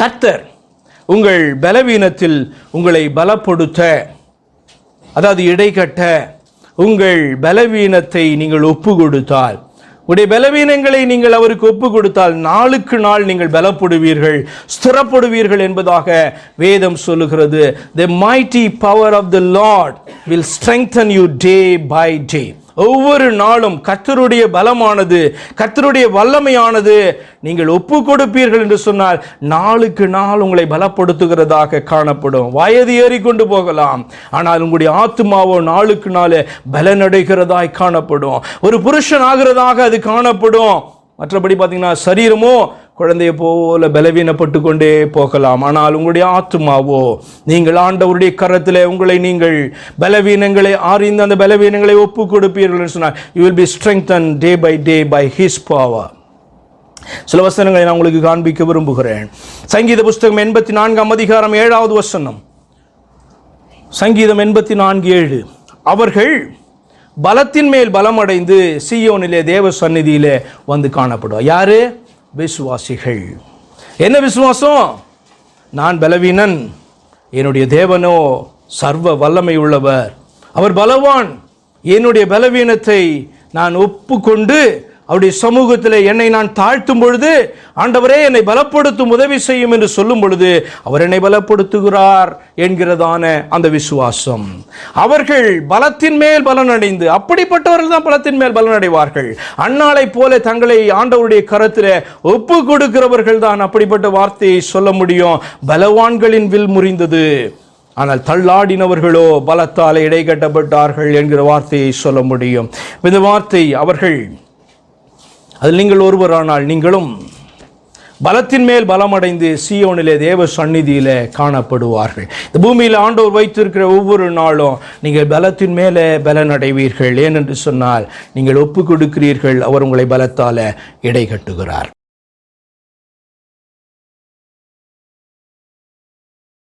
கர்த்தர் உங்கள் பலவீனத்தில் உங்களை பலப்படுத்த அதாவது இடைக்கட்ட உங்கள் பலவீனத்தை நீங்கள் ஒப்பு கொடுத்தால் உடைய பலவீனங்களை நீங்கள் அவருக்கு ஒப்பு கொடுத்தால் நாளுக்கு நாள் நீங்கள் பலப்படுவீர்கள் ஸ்திரப்படுவீர்கள் என்பதாக வேதம் சொல்லுகிறது. The mighty power of the Lord will strengthen you day by day ஒவ்வொரு நாளும் கத்தருடைய பலமானது கத்தருடைய வல்லமையானது. நீங்கள் ஒப்பு கொடுப்பீர்கள் என்று சொன்னால் நாளுக்கு நாள் உங்களை பலப்படுத்துகிறதாக காணப்படும். வயது ஏறிக்கொண்டு போகலாம். ஆனால் உங்களுடைய ஆத்மாவோ நாளுக்கு நாள் பலனடைகிறதாய் காணப்படும். ஒரு புருஷன் ஆகிறதாக அது காணப்படும். மற்றபடி பார்த்தீங்கன்னா சரீரமோ குழந்தையை போல பலவீனப்பட்டு கொண்டே போகலாம். ஆனால் உங்களுடைய ஆத்மாவோ நீங்கள் ஆண்டவருடைய கரத்தில் உங்களை நீங்கள் பலவீனங்களை ஆறிந்து அந்த பலவீனங்களை ஒப்பு கொடுப்பீர்கள் என்று சொன்னால் you will be strengthen day by day by his power சில வசனங்களை நான் உங்களுக்கு காண்பிக்க விரும்புகிறேன். சங்கீத புஸ்தகம் எண்பத்தி நான்காம் அதிகாரம் ஏழாவது வசனம். சங்கீதம் எண்பத்தி நான்கு ஏழு. அவர்கள் பலத்தின் மேல் பலமடைந்து சியோனிலே தேவ சந்நிதியிலே வந்து காணப்படும் யாரு? விசுவாசிகள். என்ன விசுவாசம்? நான் பலவீனன் என்னுடைய தேவனோ சர்வ வல்லமை உள்ளவர். அவர் பலவான் என்னுடைய பலவீனத்தை நான் ஒப்புக்கொண்டு அவருடைய சமூகத்தில் என்னை நான் தாழ்த்தும் பொழுது ஆண்டவரே என்னை பலப்படுத்தும் உதவி செய்யும் என்று சொல்லும் பொழுது அவர் என்னை பலப்படுத்துகிறார் என்கிறதான அந்த விசுவாசம். அவர்கள் பலத்தின் மேல் பலனடைந்து அப்படிப்பட்டவர்கள் தான் பலத்தின் மேல் பலனடைவார்கள். அன்னாளை போல தங்களை ஆண்டவருடைய கருத்தில் ஒப்பு கொடுக்கிறவர்கள் தான் அப்படிப்பட்ட வார்த்தையை சொல்ல முடியும். பலவான்களின் வில் முறிந்தது. ஆனால் தள்ளாடினவர்களோ பலத்தால் இடைக்கட்டப்பட்டார்கள் என்கிற வார்த்தையை சொல்ல முடியும். இந்த வார்த்தை அவர்கள் அதில் நீங்கள் ஒருவரானால் நீங்களும் பலத்தின் மேல் பலமடைந்து சீயோனிலே தேவ சந்நிதியில் காணப்படுவார்கள். இந்த பூமியில் ஆண்டோர் வைத்திருக்கிற ஒவ்வொரு நாளும் நீங்கள் பலத்தின் மேலே பலன் அடைவீர்கள் ஏனென்று சொன்னால் நீங்கள் ஒப்பு கொடுக்கிறீர்கள் அவர் உங்களை பலத்தால் இடை கட்டுகிறார்